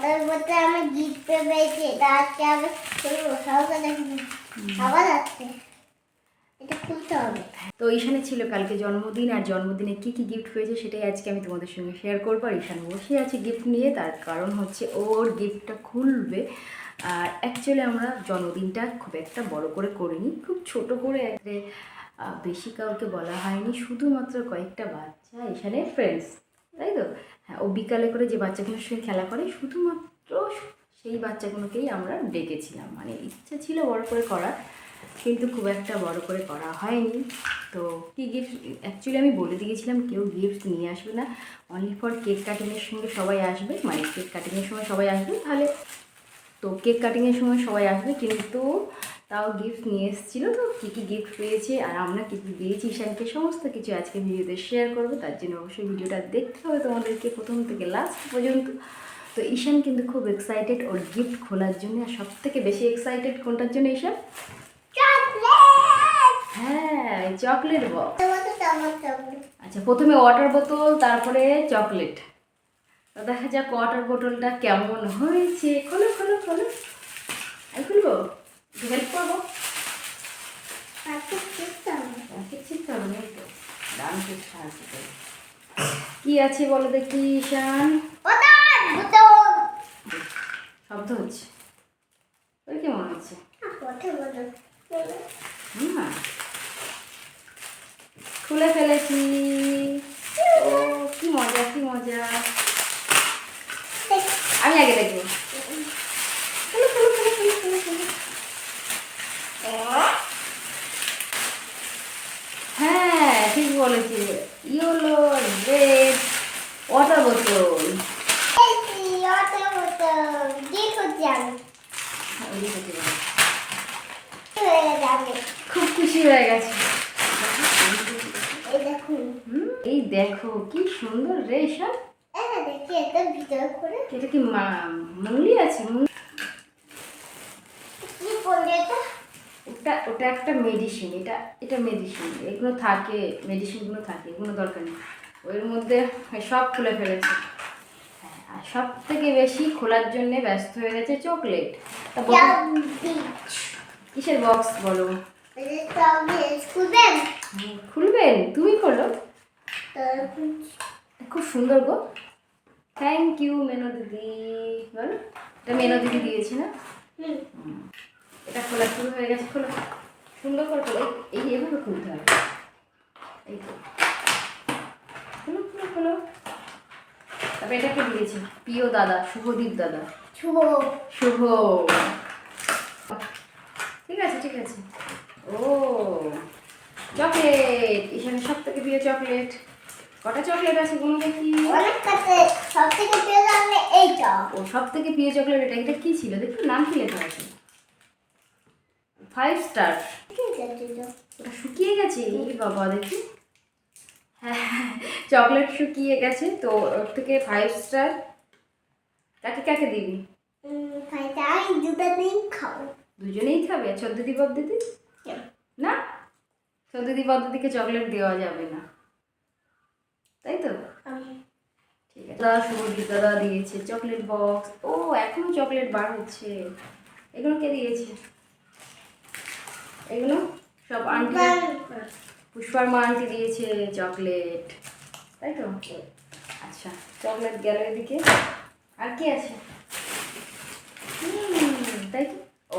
ওটার মধ্যে আমি গিফট পেয়েছি এটা আজকে আমি আবার আসছে এটা খুলতে হবে। তো ঈশানের ছিল কালকে জন্মদিন, আর জন্মদিনে কি কি গিফট পেয়েছে সেটাই আজকে আমি তোমাদের সঙ্গে শেয়ার করব। আর ঈশান বসে আছে গিফট নিয়ে, তার কারণ হচ্ছে ওর গিফটটা খুলবে। আর অ্যাকচুয়ালি আমরা জন্মদিনটা খুব একটা বড় করে করিনি, খুব ছোট করে একটা বেশি কাউকে বলা হয়নি। শুধুমাত্র কয়েকটা বাচ্চা, ঈশানের ফ্রেন্ডস তাই তো? হ্যাঁ ও বিকালে করে যে বাচ্চাগুলোর সঙ্গে খেলা করে, শুধুমাত্র সেই বাচ্চাগুলোকেই আমরা ডেকেছিলাম। মানে ইচ্ছা ছিল বড় করে করার, কিন্তু খুব একটা বড় করে করা হয়নি। তো কী গিফট অ্যাকচুয়ালি আমি বলে দিয়েছিলাম, কেউ গিফট নিয়ে আসবে না। অনলি ফর কেক কাটিংয়ের সঙ্গে সবাই আসবে। মানে কেক কাটিংয়ের সময় সবাই আসবে, তাহলে তো কেক কাটিংয়ের সময় সবাই আসবে, কিন্তু তাও গিফট নিয়ে এসেছিল তো কী কী গিফট পেয়েছে আর আমরা কী কী দিয়েছি ঈশানকে সমস্ত কিছু আজকে ভিডিওতে শেয়ার করব তার জন্য অবশ্যই ভিডিওটা দেখতে হবে তোমাদেরকে প্রথম থেকে লাস্ট পর্যন্ত। তো ঈশান কিন্তু খুব এক্সাইটেড ওর গিফট খোলার জন্য আর সব থেকে বেশি এক্সাইটেড কোনটার জন্য ঈশান? হ্যাঁ চকলেট বক্স আচ্ছা প্রথমে ওয়াটার বোতল তারপরে চকলেট। তো দেখা যাক ওয়াটার বোতলটা কেমন হয়েছে। খোলো খোলো খোলো। আমি খুলবো? হেল্প করব? কি আছে বলো দেখি ঈশান? শব্দ হচ্ছে। ওই কি মনে হচ্ছে? খুলে ফেলেছি। ও কি মজা কি মজা। আমি আগে দেখব খুলো, খুলো, খুলো, খুলো, খুলো, খুলো। হ্যাঁ ঠিক বলেছি ইয়েলো রেড ওয়াটার বোতল খুব খুশি হয়ে গেছে। এই এই দেখো কি সুন্দর এটা করে। এটা কি মা- মুঙ্গলি আছে মুঙ্গলি? কি বললি এটা ওটা ওটা একটা মেডিসিন এটা এটা মেডিসিন এগুলো থাকে মেডিসিনগুলো থাকে এগুলো দরকার নেই। ওর মধ্যে সব খুলে ফেলেছে। হ্যাঁ আর সব থেকে বেশি খোলার জন্য ব্যস্ত হয়ে গেছে চকলেট কিসের বক্স বলো? এটা খুলবেন? তুমি খোলো। খুব সুন্দর গো। থ্যাংক ইউ মেনো দিদি। বলো এটা মেনো দিদি দিয়েছে না? এটা খোলা শুরু হয়ে গেছে খোলো। সুন্দর করে খোলো এই এভাবে খুলতে হবে। এই তো। খোলো খোলো খোলো। তারপরে এটাকে দিয়েছি? প্রিয় দাদা শুভদীপ দাদা। শুভ। শুভ। ঠিক আছে ঠিক আছে। ও চকলেট! এখানে সব থেকে প্রিয় চকলেট। কটা চকলেট আছে কোনো দেখি। অনেক কাছে সব থেকে প্রিয় লাগলে এইটা। ও সব থেকে প্রিয় চকলেট এটা। এটা কি ছিল? দেখুন নাম কি লেখা আছে? Five star. ওটা শুকিয়ে গেছে? এই বাবা দেখি। হ্যাঁ চকলেট শুকিয়ে গেছে তো ওর থেকে ফাইভ স্টার কাকে কাকে দিবি? দুজনেই খাবে। আর চোদ্দদি পদ্ধতি না। চোদ্দদি পদ্ধতিকে চকলেট দেওয়া যাবে না। তাই তো? ঠিক আছে। দাদা শুভজিৎ দাদা দিয়েছে চকলেট বক্স ও এখনও চকলেট বার হচ্ছে। এগুলো কে দিয়েছে? এগুলো? সব আন্টি পুষ্পার মা আন্টি দিয়েছে চকলেট তাই তো? আচ্ছা চকলেট গেল এদিকে। আর কি আছে? হুম, তাই তো। ও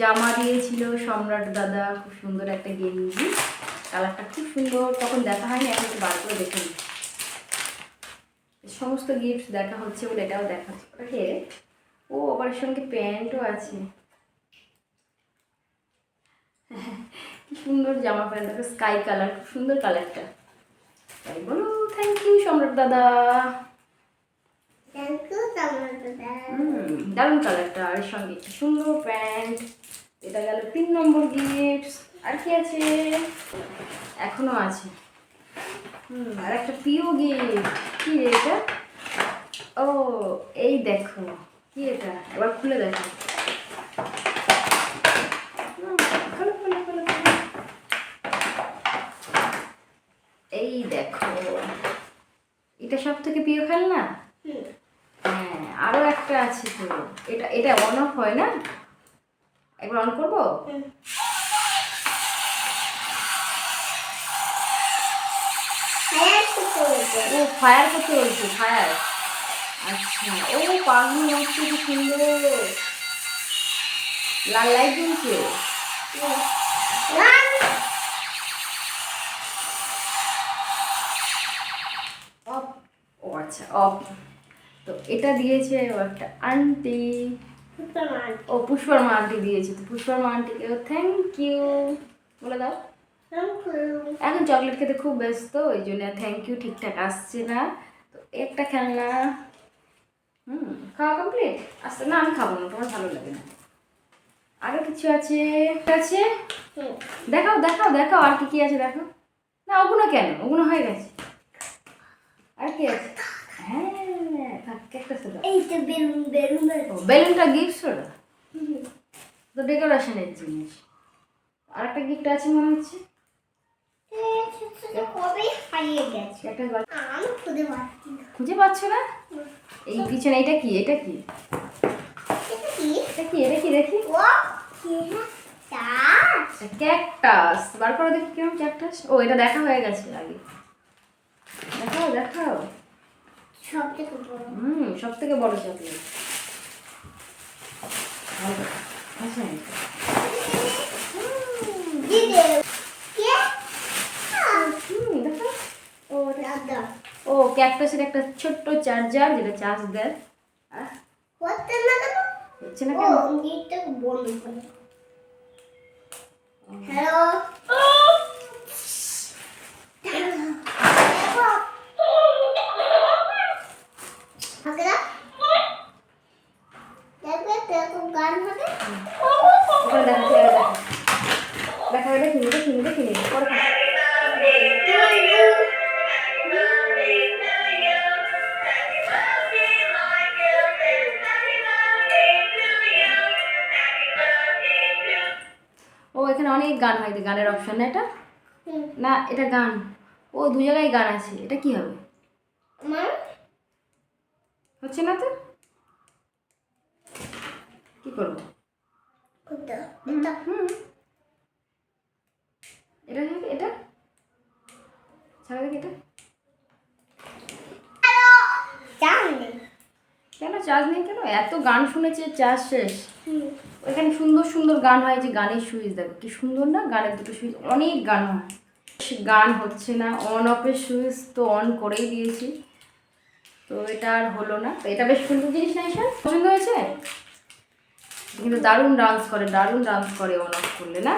জামা দিয়েছিল সম্রাট দাদা খুব সুন্দর একটা গেঞ্জি। কালারটা খুব সুন্দর তখন দেখা হয়নি এখন একটু বার করে দেখে। সমস্ত গিফট দেখা হচ্ছে বলে এটাও দেখা হচ্ছে ওটা কে ও আবার সঙ্গে প্যান্টও আছে। কি সুন্দর জামা প্যান্ট স্কাই কালার খুব সুন্দর কালারটা তাই বলো থ্যাংক ইউ সম্রাট দাদা। দারুণ কালারটা আর সঙ্গে একটা সুন্দর প্যান্ট। এটা গেল তিন নম্বর গিফট আর কি আছে? এখনও আছে। হুম আর একটা প্রিয় গিফট কি এটা? ও এই দেখো। কি এটা? এবার খুলে দেখো হুম, খোলো, খোলো, খোলো, খোলো। এই দেখো। এটা সব থেকে প্রিয় খেলনা? হ্যাঁ আরও একটা আছে তো। এটা এটা অন অফ হয় না? একবার অন করব। ও ফায়ার করতে বলছে ফায়ার আচ্ছা ও পাখি হচ্ছে কি সুন্দর? লাল লাইট জ্বলছে? আচ্ছা অফ তো এটা দিয়েছে একটা আন্টি। ও পুষ্পর্মা আন্টি দিয়েছে। তো পুষ্পর্মা আন্টিকেও থ্যাংক ইউ বলে দাও। এখন চকলেট খেতে খুব ব্যস্ত ওই জন্য থ্যাংক ইউ ঠিকঠাক আসছে না। তো একটা খেলনা। হুম খাওয়া কমপ্লিট আসতে না আমি খাব না তোমার ভালো লাগে না। আরও কিছু আছে? আছে? দেখাও দেখাও দেখাও আর কি কি আছে দেখো না ওগুলো কেন? ওগুলো হয়ে গেছে। আর কি আছে হ্যাঁ থাক একটা ছিল এই তো বেলুন বেলুন বেলুনটা গিফট ওটা তো ডেকোরেশনের জিনিস। আর একটা গিফট আছে মনে হচ্ছে? খুঁজে পাচ্ছি না। এই পিছনে এটা কি? এটা কি? এটা কি? এটা কি? দেখি। ক্যাকটাস বার করে দেখি কীরকম ক্যাকটাস ও এটা দেখা হয়ে গেছে আগে। দেখাও দেখাও। হুম সব থেকে বড় চকলেট ও ক্যাকটাসের একটা ছোট্ট চার্জার যেটা চার্জ দেয়। হচ্ছে না কেন? বন্ধ করে। অনেক গান হয় গানের অপশন না এটা? না এটা গান। ও দু জায়গায় গান আছে এটা কি হবে? আমার হচ্ছে না তো? কি করব। এটা এটা? ছাড়া দেখি এটা? কেন? চার্জ নেই কেন? এত গান শুনেছে চার্জ শেষ। ওইখানে সুন্দর সুন্দর গান হয় যে গানের সুইচ দেখো কি সুন্দর না? গানের দুটো সুইচ অনেক গান হয়। গান হচ্ছে না অন অফের সুইচ তো অন করেই দিয়েছি। তো এটা আর হলো না। তো এটা বেশ সুন্দর জিনিস না এসব পছন্দ হয়েছে? কিন্তু দারুণ ডান্স করে দারুণ ডান্স করে অন অফ করলে না?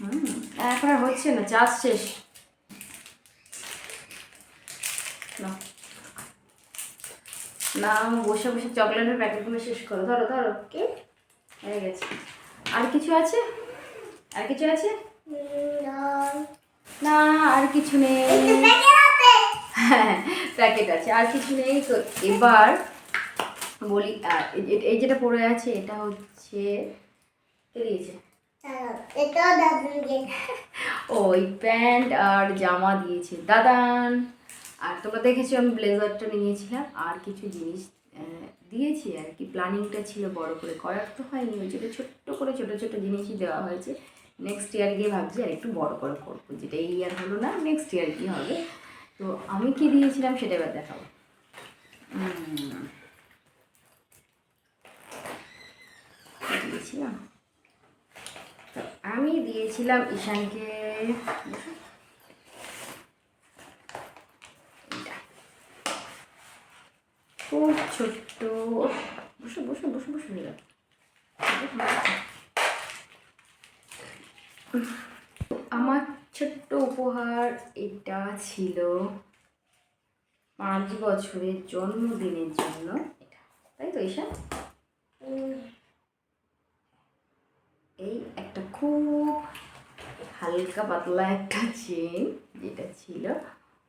হুম। এখন আর হচ্ছে না চার্জ শেষ। না বসে বসে চকলেটের প্যাকেটগুলো শেষ করো ধরো ধরো কি? হয়ে গেছে। আর কিছু আছে? আর কিছু আছে? না আর কিছু নেই। প্যাকেট আছে। হ্যাঁ প্যাকেট আছে আর কিছু নেই। তো এবার বলি আর এই- যেটা পড়ে আছে এটা হচ্ছে কে দিয়েছে? ওই প্যান্ট আর জামা দিয়েছে। দাদান। আর তোমরা দেখেছ আমি ব্লেজারটা নিয়েছিলাম, আর কিছু জিনিস দিয়েছি আর কি। প্ল্যানিংটা ছিল বড় করে করার, তো হয়নি। ওই জন্য ছোট্ট করে ছোট ছোট জিনিসই দেওয়া হয়েছে। নেক্সট ইয়ার গিয়ে ভাবছি আর একটু বড় করে করব। যেটা এই ইয়ার হলো না নেক্সট ইয়ার কি হবে। তো আমি কি দিয়েছিলাম সেটা এবার দেখাবো দিয়েছিলাম? আমি দিয়েছিলাম ঈশানকে এইটা। খুব ছোট্ট। বসো বসো বসো বসো এরা। আমার ছোট্ট উপহার এটা ছিল পাঁচ বছরের জন্মদিনের জন্য। এটা তাই তো হুম, এই একটা খুব হালকা পাতলা একটা চেন যেটা ছিল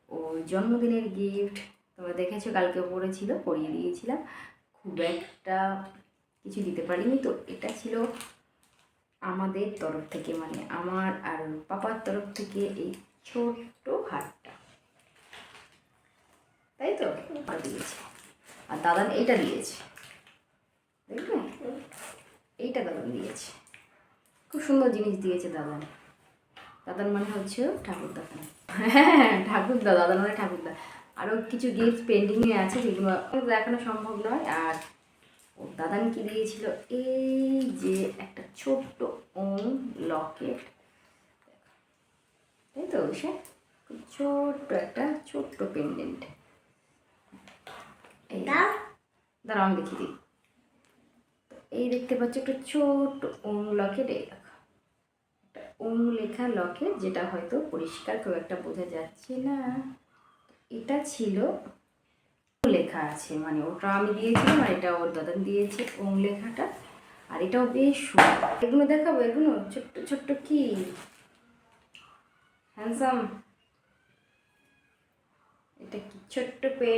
ও জন্মদিনের গিফট তোমরা দেখেছ কালকে পরেছিল পরিয়ে দিয়েছিলাম। খুব একটা কিছু দিতে পারিনি তো। এটা ছিল আমাদের তরফ থেকে মানে আমার আর পাপার তরফ থেকে এই ছোট্ট হারটা। তাই তো? আর দিয়েছে। আর দাদান এইটা দিয়েছে। দেখবে এইটা দাদান দিয়েছে। খুব সুন্দর জিনিস দিয়েছে দাদান। দাদার মানে হচ্ছে ঠাকুর দাদা হ্যাঁ ঠাকুরদা, দাদার মানে ঠাকুরদা। আরও কিছু গিফট পেন্ডিংয়ে আছে যেগুলো দেখানো সম্ভব নয়। আর ও দাদান কি দিয়েছিল? এই যে একটা ছোট্ট ওম লকেট। তাই তো সে ছোট্ট একটা ছোট্ট পেন্ডেন্ট এই দাঁড়াও আমি দেখিয়ে দিই। এই দেখতে পাচ্ছ একটা ছোট্ট ওম লকেট এই দেখো। একটা ওম লেখা লকেট যেটা হয়তো পরিষ্কার খুব একটা বোঝা যাচ্ছে না। এটা ছিল লেখা আছে মানে ওটা আমি দিয়েছিলাম আর এটা ওর দাদা দিয়েছে ওম লেখাটা। আর এটাও বেশ সুন্দর। এগুলো দেখাবো, এগুলো ছোট্ট ছোট্ট কি? হ্যান্ডসাম এটা কি? ছোট্ট পে,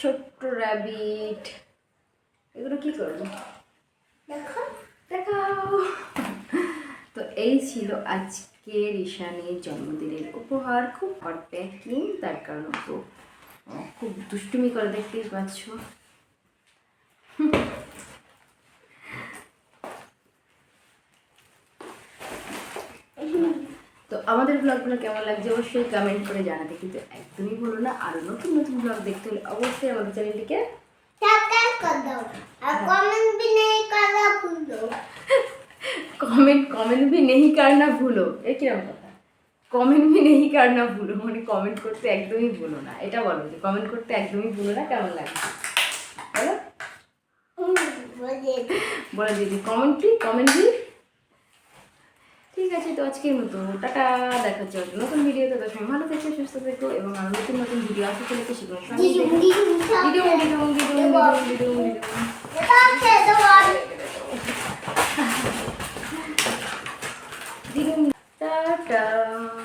ছোট্ট র্যাবিট এগুলো কি করব? দেখো দেখাও। তো এই ছিল আজকে ঋষানের জন্মদিনের উপহার খুব হট প্যাকিং তার কারণ তো খুব দুষ্টুমি করে দেখতেই পাচ্ছ। তো আমাদের ব্লগগুলো কেমন লাগছে অবশ্যই কমেন্ট করে জানাতে কিন্তু একদমই বলো না। আর নতুন নতুন ব্লগ দেখতে হলে অবশ্যই আমাদের চ্যানেলটিকে সাবস্ক্রাইব দাও আর কমেন্ট বিনে করা ভুলো। भूल दो কমেন্ট কমেন্ট भी नहीं करना ভুলো এ কিরকম কথা কমেন্ট भी नहीं करना ভুলো মানে কমেন্ট করতে একদমই ভুলো না এটা বলো যে কমেন্ট করতে একদমই ভুলো না কেমন লাগছে বলো बोलिए বলে দিদি কমেন্ট কি কমেন্ট কি ঠিক আছে তো আজকের মতো টাটা দেখা হচ্ছে একটা নতুন ভিডিওতে তো সবাই ভালো থেকো সুস্থ থেকো এবং আরো নতুন নতুন ভিডিও আসতে চলেছে সেগুলো সঙ্গে दिदू দেখো। दिदू দিদুম দিদুম ding da da